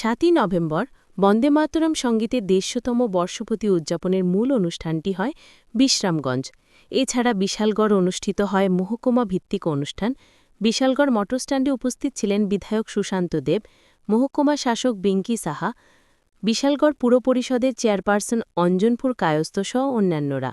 সাতই নভেম্বর বন্দে মাতরম সঙ্গীতের দেড়শোতম বর্ষপতি উদযাপনের মূল অনুষ্ঠানটি হয় বিশ্রামগঞ্জ। এছাড়া বিশালগড় অনুষ্ঠিত হয় মহকুমা ভিত্তিক অনুষ্ঠান। বিশালগড় মটরস্ট্যান্ডে উপস্থিত ছিলেন বিধায়ক সুশান্ত দেব, মহকুমা শাসক বিঙ্কি সাহা, বিশালগড় পুর পরিষদের চেয়ারপারসন অঞ্জনপুর কায়স্থ সহ অন্যান্যরা।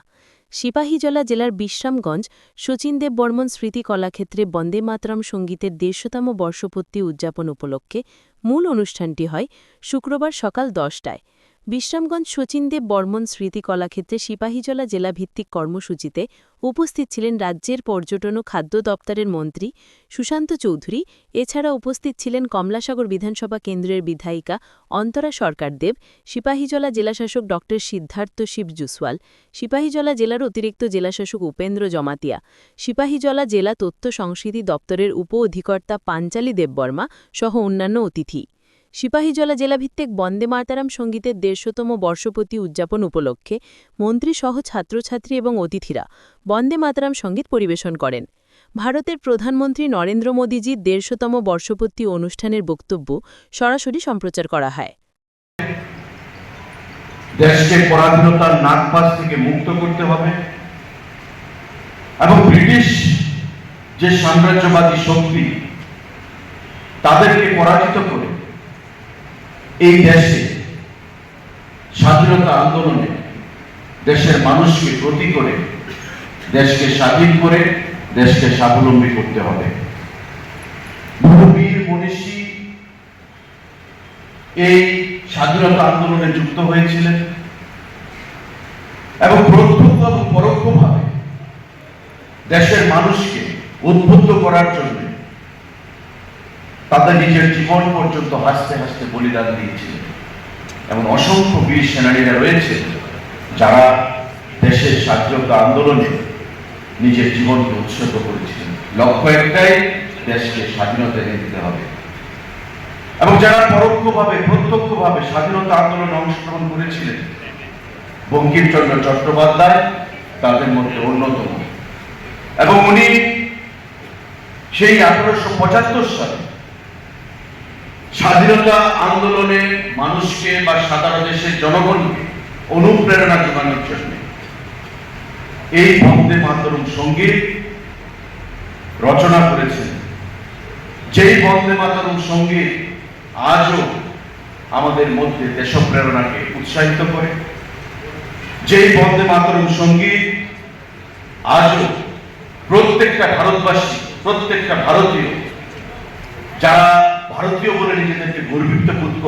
সিপাহীজলা জেলার বিশ্রামগঞ্জ শচীনদেব বর্মন স্মৃতি কলাক্ষেত্রে বন্দে মাতরম সঙ্গীতের দেড়শোতম বর্ষপূর্তি উদযাপন উপলক্ষে মূল অনুষ্ঠানটি হয় শুক্রবার সকাল দশটায়। বিশ্রামগঞ্জ শচীনদেব বর্মন স্মৃতি কলাক্ষেত্রে সিপাহীজলা জেলাভিত্তিক কর্মসূচিতে উপস্থিত ছিলেন রাজ্যের পর্যটন ও খাদ্য দপ্তরের মন্ত্রী সুশান্ত চৌধুরী। এছাড়া উপস্থিত ছিলেন কমলাসাগর বিধানসভা কেন্দ্রের বিধায়িকা অন্তরা সরকার দেব, সিপাহীজলা জেলাশাসক ড সিদ্ধার্থ শিব জুসওয়াল, সিপাহীজলা জেলার অতিরিক্ত জেলাশাসক উপেন্দ্র জমাতিয়া, সিপাহীজলা জেলা তথ্য সংস্কৃতি দপ্তরের উপ অধিকর্তা পাঞ্চালী দেববর্মা সহ অন্যান্য অতিথি। সিপাহীজলা জেলাভিত্তিক বন্দে মাতারাম সঙ্গীতের দেড়শোতম বর্ষপতি উদযাপন উপলক্ষে মন্ত্রীসহ ছাত্রছাত্রী এবং অতিথিরা বন্দে মাতারাম সংগীত পরিবেশন করেন। ভারতের প্রধানমন্ত্রী নরেন্দ্র মোদীজির দেড়শোতম বর্ষপতি অনুষ্ঠানের বক্তব্য সরাসরি সম্প্রচার করা হয়। দেশকে পরাধীনতার নাগপাশ থেকে মুক্ত করতে হবে এবং ব্রিটিশ যে সাম্রাজ্যবাদী শক্তি, তাদেরকে পরাজিত করে এই দেশে স্বাধীনতা আন্দোলনে দেশের মানুষকে প্রতি করে, দেশকে স্বাধীন করে, দেশকে স্বাবলম্বী করতে হবে। মনীষী এই স্বাধীনতা আন্দোলনে যুক্ত হয়েছিলেন এবং প্রত্যক্ষ এবং পরোক্ষভাবে দেশের মানুষকে উদ্বুদ্ধ করার জন্য তাদের নিজের জীবন পর্যন্ত হাসতে হাসতে বলিদান দিয়েছিলেন। এমন অসংখ্য বীর সেনানীরা রয়েছে যারা দেশের স্বাধীনতা আন্দোলনে নিজের জীবনকে উৎসর্গ করেছিলেন। লক্ষ্য একটাই, দেশকে স্বাধীনতা এনে দিতে হবে। এবং যারা পরোক্ষভাবে, প্রত্যক্ষভাবে স্বাধীনতা আন্দোলনে অংশগ্রহণ করেছিলেন, বঙ্কিমচন্দ্র চট্টোপাধ্যায় তাদের মধ্যে অন্যতম। এবং উনি সেই আঠারোশো পঁচাত্তর সালে স্বাধীনতা আন্দোলনে মানুষকে বা সাধারণ দেশের জনগণকে অনুপ্রেরণা যোগানোর জন্য এই বন্দে মাতরম সংগীত রচনা করেছেন। যেই বন্দে মাতরম সংগীত আজও আমাদের মধ্যে দেশপ্রেরণাকে উৎসাহিত করে, যেই বন্দে মাতরম সংগীত আজও প্রত্যেকটা ভারতবাসী, প্রত্যেকটা ভারতীয়, যারা భారతీయ ఊరని చెందిన గొరిబిట్ట కూర్చుకో